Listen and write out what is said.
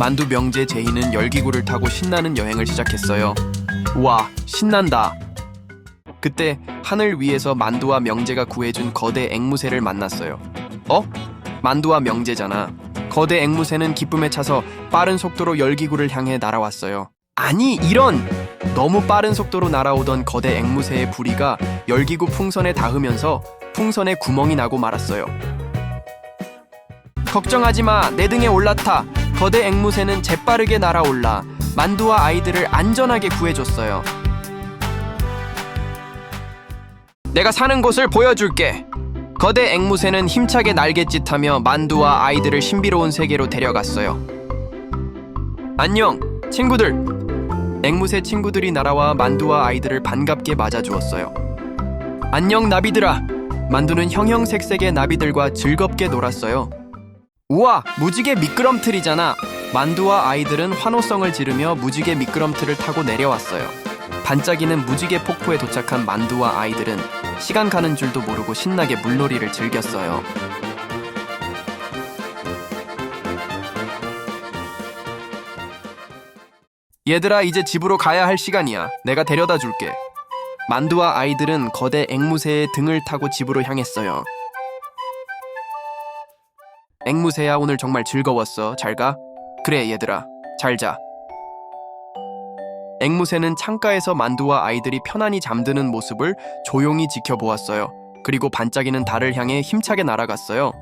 만두 명재 제이는 열기구를 타고 신나는 여행을 시작했어요. 와, 신난다. 그때 하늘 위에서 만두와 명재가 구해준 거대 앵무새를 만났어요. 어? 만두와 명재잖아. 거대 앵무새는 기쁨에 차서 빠른 속도로 열기구를 향해 날아왔어요. 아니, 이런! 너무 빠른 속도로 날아오던 거대 앵무새의 부리가 열기구 풍선에 닿으면서 풍선에 구멍이 나고 말았어요. 걱정하지 마. 내 등에 올라타. 거대 앵무새는 재빠르게 날아올라 만두와 아이들을 안전하게 구해줬어요. 내가 사는 곳을 보여줄게. 거대 앵무새는 힘차게 날갯짓하며 만두와 아이들을 신비로운 세계로 데려갔어요. 안녕, 친구들. 앵무새 친구들이 날아와 만두와 아이들을 반갑게 맞아주었어요. 안녕, 나비들아. 만두는 형형색색의 나비들과 즐겁게 놀았어요. 우와, 무지개 미끄럼틀이잖아. 만두와 아이들은 환호성을 지르며 무지개 미끄럼틀을 타고 내려왔어요. 반짝이는 무지개 폭포에 도착한 만두와 아이들은 시간 가는 줄도 모르고 신나게 물놀이를 즐겼어요. 얘들아, 이제 집으로 가야 할 시간이야. 내가 데려다 줄게. 만두와 아이들은 거대 앵무새의 등을 타고 집으로 향했어요. 앵무새야 오늘 정말 즐거웠어. 잘 가. 그래 얘들아. 잘 자. 앵무새는 창가에서 만두와 아이들이 편안히 잠드는 모습을 조용히 지켜보았어요. 그리고 반짝이는 달을 향해 힘차게 날아갔어요.